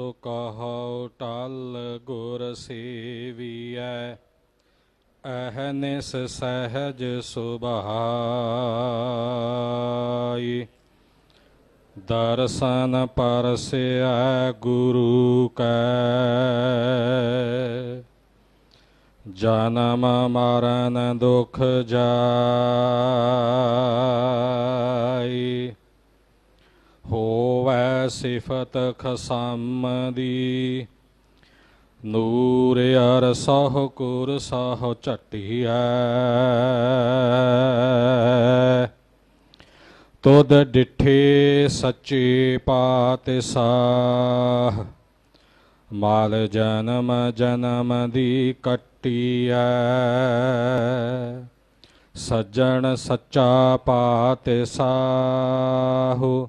ਸੋ ਕਹੋ ਟਲ ਗੁਰ ਸੇਵੀਐ, ਅਹਨਿਸ ਸਹਿਜ ਸੁਭਾਈ। ਦਰਸ਼ਨ ਪਰਸਿਆ ਗੁਰੂ ਕੈ। ਜਨਮ ਮਰਨ ਦੁਖ ਜਾਈ। ਹੋਵੈ ਸਿਫਤ ਖਸਮ ਦੀ ਨੂਰ ਅਰ ਸਹ ਕੁਰ ਸਹ ਝਟਿਐ। ਤੁਧ ਡਿਠੇ ਸੱਚੇ ਪਾਤਸ਼ਾਹ। ਮਾਲ ਜਨਮ ਜਨਮ ਦੀ ਕੱਟੀਐ। ਸੱਜਣ ਸੱਚਾ ਪਾਤ ਪਾਤਸ਼ਾਹੁ।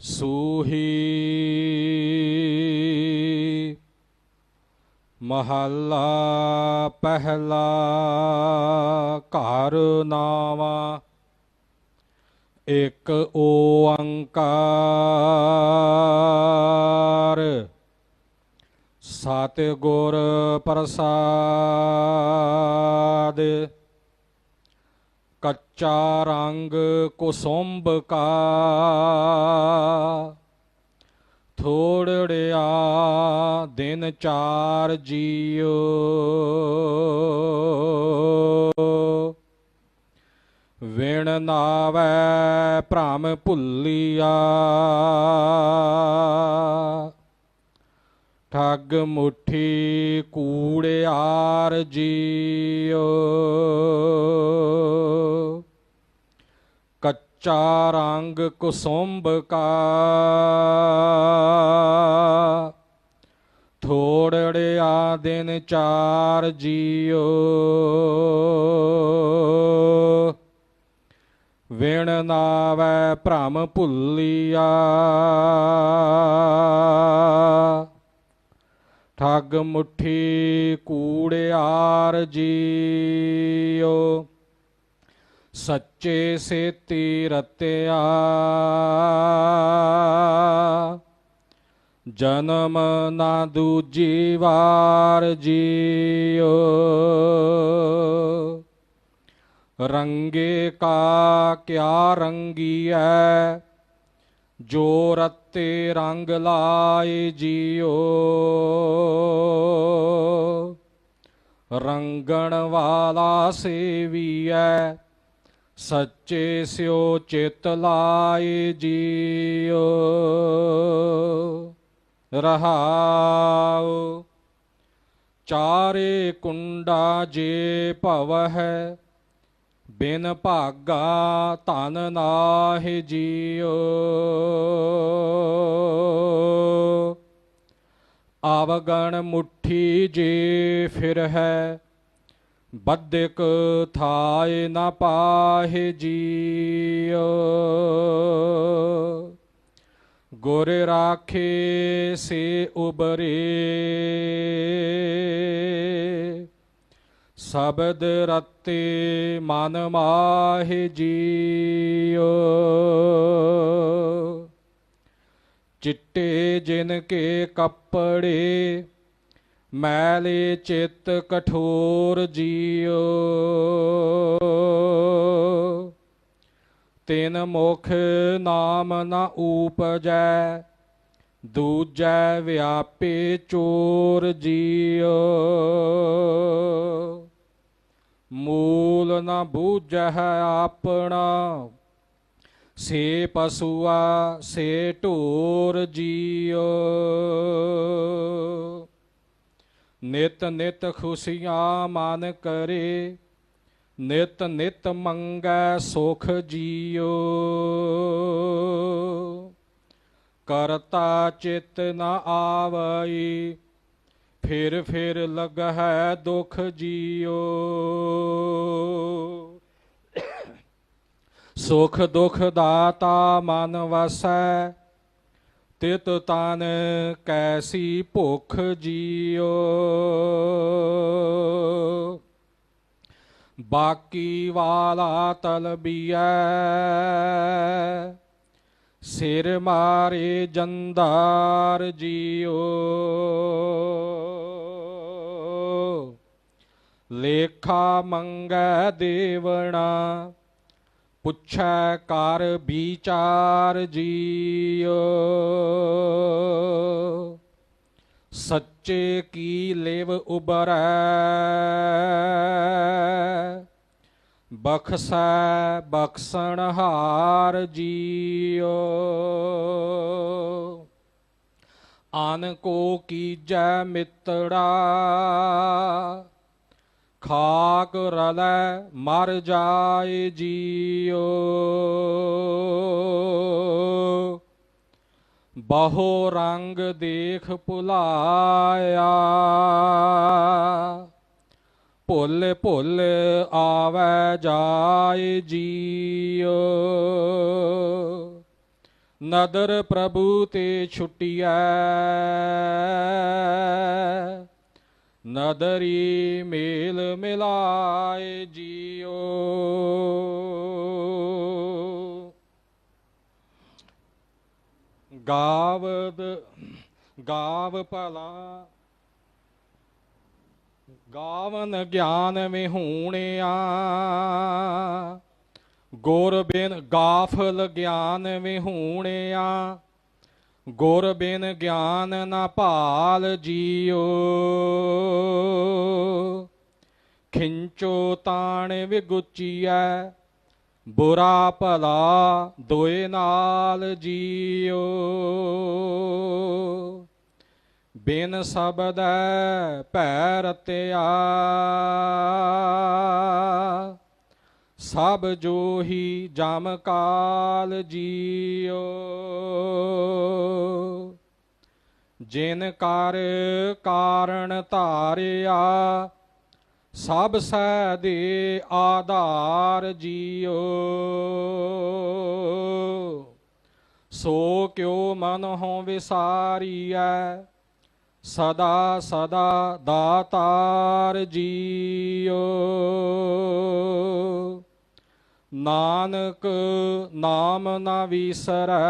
ਸੂਹੀ ਮਹੱਲਾ ਪਹਿਲਾ ਘਰ ਨਾਵਾ ਇਕ ਓੰਕਾਰ। ਸਤਿ ਗੁਰ ਪ੍ਰਸਾਦ ਕੱਚਾ ਰੰਗ ਕੁਸੁੰਭ ਕਾ। ਥੋੜੜਿਆ ਦਿਨ ਚਾਰ ਜੀਓ। ਵਿਣ ਨਾਵੈ ਭ੍ਰਮ ਭੁੱਲੀਆ। ਠੱਗ ਮੁਠੀ ਕੂੜਿਆਰ ਜੀਓ ਕੱਚਾ ਰੰਗ ਕੁਸੁੰਭ ਕਾ ਥੋੜੜਿਆ ਦਿਨ ਚਾਰ ਜੀਓ ਵਿਣ ਨਾਵੈ ਭ੍ਰਮ ਭੁੱਲੀਆ ਠੱਗ ਮੁਠੀ ਕੂੜਿਆਰ ਜੀਓ ਸੱਚੇ ਸੇਤੀ ਰਤਿਆ। ਜਨਮ ਨਾ ਦੂਜੀ ਵਾਰ ਜੀਓ। ਰੰਗੇ ਕਾ ਕਿਆ ਰੰਗੀਐ ਜੋ ਰਤੇ ਰੰਗ ਲਾਏ ਜੀਓ। ਰੰਗਣ ਵਾਲਾ ਸੇਵੀਐ ਸੱਚੇ ਸਿਓ ਚਿਤ ਲਾਏ ਜੀਓ ਰਹਾਉ। ਚਾਰੇ ਕੁੰਡਾ ਜੇ ਭਵ ਹੈ ਬਿਨ ਭਾਗਾ ਧਨ ਨਾਹਿ ਜੀਓ ਆਵਗਣ ਮੁਠੀ ਜੇ ਫਿਰ ਹੈ ਬੱਦਿਕ ਥਾਏ ਨਾ ਪਾਹਿ ਜੀਓ ਗੁਰ ਰਾਖੇ ਸੇ ਉਬਰੇ। ਸ਼ਬਦ ਰਤੇ ਮਨ ਮਾਹਿ ਜੀਓ ਚਿੱਟੇ ਜਿਨ ਕੇ ਕੱਪੜੇ ਮੈਲੇ ਚਿੱਤ ਕਠੋਰ ਜੀਉ ਤਿਨ ਮੁਖ ਨਾਮ ਨਾ ਉਪਜੈ ਦੂਜੈ ਵਿਆਪੇ ਚੋਰ ਜੀਉ ਮੂਲ ਨਾ ਬੂਝਹਿ ਆਪਣਾ, ਸੇ ਪਸੂਆ ਸੇ ਢੋਰ ਜੀਉ ਨਿਤ ਨਿਤ ਖੁਸ਼ੀਆਂ ਮਨ ਕਰੇ, ਨਿਤ ਨਿਤ ਮੰਗੈ ਸੁਖ ਜੀਓ। ਕਰਤਾ ਚਿਤ ਨ ਆਵਈ, ਫਿਰ ਫਿਰ ਲਗਹਿ ਦੁਖ ਜੀਓ। ਸੁਖ ਦੁਖ ਦਾਤਾ ਮਨ ਵਸੈ ਤਿਤ ਤਨ ਕੈਸੀ ਭੁਖ ਜੀਓ। ਬਾਕੀ ਵਾਲਾ ਤਲਬੀਐ ਸਿਰ ਮਾਰੇ ਜੰਦਾਰ ਜੀਓ। ਲੇਖਾ ਮੰਗੈ ਦੇਵਣਾ। ਪੁੱਛੈ ਕਰ ਵਿਚਾਰ ਜੀਓ ਸੱਚੇ ਕੀ ਲਿਵ ਉਬਰੈ ਬਖਸੈ ਬਖਸਣ ਹਾਰ ਜੀਓ ਆਨ ਕੋ ਕੀਜੈ ਮਿੱਤੜਾ ਖਾਕ ਰਲੈ ਮਰ ਜਾਏ ਜੀਓ ਬਹੁ ਰੰਗ ਦੇਖ ਭੁਲਾਇਆ ਭੁੱਲ ਭੁੱਲ ਆਵੈ ਜਾਏ ਜੀਓ ਨਦਰ ਪ੍ਰਭੂ ਤੇ ਛੁਟਿਐ ਨਦਰੀ ਮੇਲ ਮਿਲਾਏ ਜੀਓ। ਗਾਵਦ, ਗਾਵ ਭਲਾ, ਗਾਵਨ ਗਿਆਨ ਵਿਹੂਣਿਆ ਗੁਰ ਬਿਨ ਗਾਫਲ ਗਿਆਨ ਵਿਹੂਣਿਆ ਗੁਰ ਬਿਨ ਗਿਆਨ ਨਾ ਭਾਲ ਜੀਓ ਖਿੰਚੋ ਤਾਣ ਵਿਗੁਚੀਐ, ਬੁਰਾ ਭਲਾ ਦੋਏ ਨਾਲ ਜੀਓ ਬਿਨ ਸਬਦ ਭੈ ਰਤਿਆ ਸਭ ਜੋ ਹੀ ਜਮ ਕਾਲ ਜੀਓ। ਜਿਨ ਕਰ ਕਾਰਣ ਧਾਰਿਆ, ਸਭ ਸੈ ਦੇ ਆਧਾਰ ਜੀਓ। ਸੋ ਕਿਉ ਮਨ ਹੋ ਵਿਸਾਰੀਐ, ਸਦਾ ਸਦਾ ਦਾਤਾਰ ਜੀਓ। ਨਾਨਕ ਨਾਮ ਨਾ ਵਿਸਰੈ।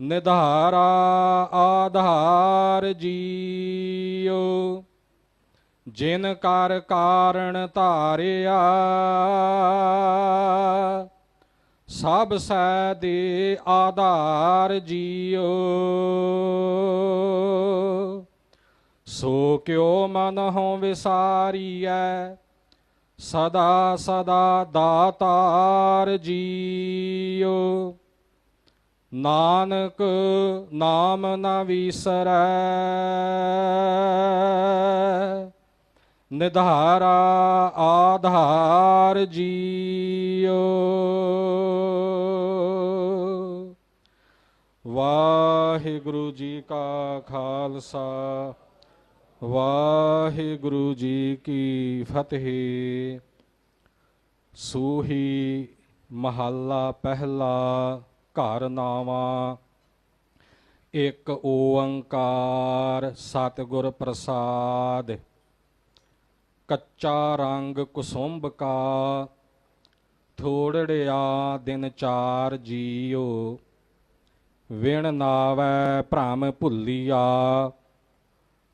ਨਿਧਾਰਾ ਆਧਾਰ ਜੀਓ ਜਿਨ ਕਰ ਕਾਰਣ ਧਾਰਿਆ, ਸਭ ਸੈ ਦੇ ਆਧਾਰ ਜੀਓ ਸੋ ਕਿਉ ਮਨ ਹੋ ਵਿਸਾਰੀਐ ਸਦਾ ਸਦਾ ਦਾਤਾਰ ਜੀਓ ਨਾਨਕ ਨਾਮ ਨਾ ਵਿਸਰੈ। ਨਿਧਾਰਾ ਆਧਾਰ ਜੀਓ ਵਾਹਿਗੁਰੂ ਜੀ ਕਾ ਖਾਲਸਾ। ਵਾਹਿਗੁਰੂ ਜੀ ਕੀ ਫਤਿਹ। ਸੂਹੀ ਮਹੱਲਾ ਪਹਿਲਾ ਘਰ ਨਾਵਾ। ਇੱਕ ਓੰਕਾਰ ਸਤਿਗੁਰ ਪ੍ਰਸਾਦ। ਕੱਚਾ ਰੰਗ ਕੁਸੁੰਭ ਕਾ। ਥੋੜੜਿਆ ਦਿਨ ਚਾਰ ਜੀਓ। ਵਿਣ ਨਾਵੈ ਭ੍ਰਮ ਭੁੱਲੀਆ।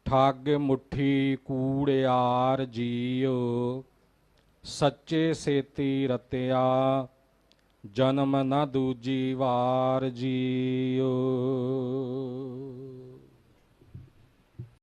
ਠੱਗ ਮੁਠੀ ਕੂੜਿਆਰ ਜੀਓ ਸੱਚੇ ਸੇਤੀ ਰਤਿਆ ਜਨਮ ਨਾ ਦੂਜੀ ਵਾਰ ਜੀਓ